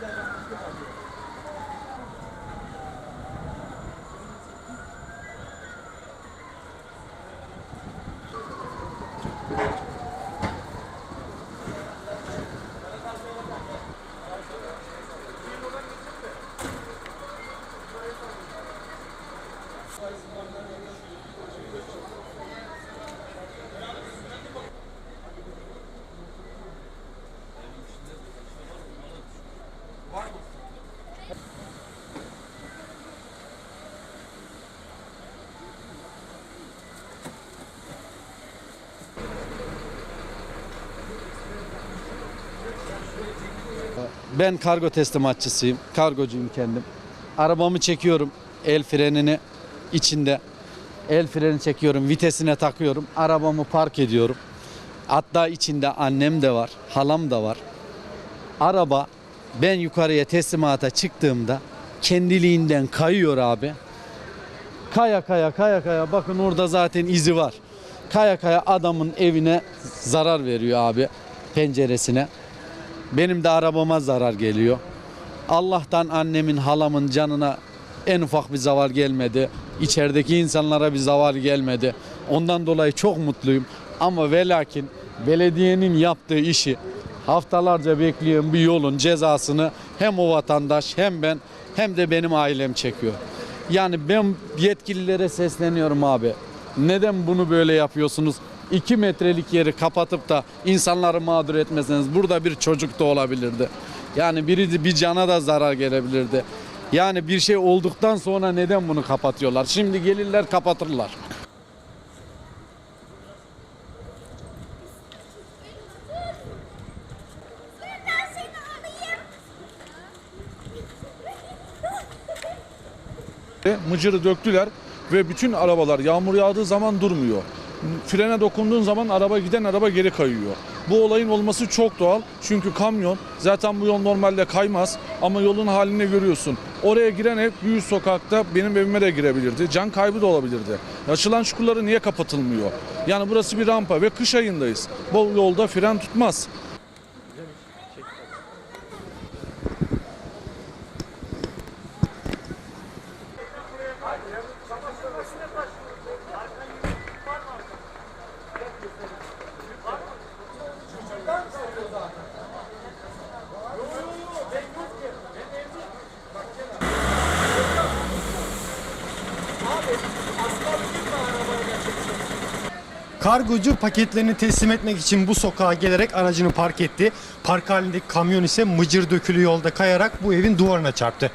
Thank you. Ben kargo teslimatçısıyım. Kargocuyum kendim. Arabamı çekiyorum. El frenini içinde. El freni çekiyorum. Vitesine takıyorum. Arabamı park ediyorum. Hatta içinde annem de var. Halam da var. Araba ben yukarıya teslimata çıktığımda kendiliğinden kayıyor abi. Kaya kaya kaya kaya bakın orada zaten izi var. Kaya kaya adamın evine zarar veriyor abi penceresine. Benim de arabama zarar geliyor. Allah'tan annemin, halamın canına en ufak bir zaval gelmedi. İçerideki insanlara bir zaval gelmedi. Ondan dolayı çok mutluyum. Ama ve lakin belediyenin yaptığı işi haftalarca bekleyen bir yolun cezasını hem o vatandaş hem ben hem de benim ailem çekiyor. Yani ben yetkililere sesleniyorum abi. Neden bunu böyle yapıyorsunuz? 2 metrelik yeri kapatıp da insanları mağdur etmeseniz burada bir çocuk da olabilirdi. Yani biri bir cana da zarar gelebilirdi. Yani bir şey olduktan sonra neden bunu kapatıyorlar? Şimdi gelirler kapatırlar. Mıcırı döktüler ve bütün arabalar yağmur yağdığı zaman durmuyor. Frene dokunduğun zaman araba giden araba geri kayıyor. Bu olayın olması çok doğal. Çünkü kamyon zaten bu yol normalde kaymaz ama yolun halini görüyorsun. Oraya giren ev büyük sokakta benim evime de girebilirdi. Can kaybı da olabilirdi. Açılan çukurları niye kapatılmıyor? Yani burası bir rampa ve kış ayındayız. Bu yolda fren tutmaz. Kargocu paketlerini teslim etmek için bu sokağa gelerek aracını park etti. Park halindeki kamyon ise mıcır dökülü yolda kayarak bu evin duvarına çarptı.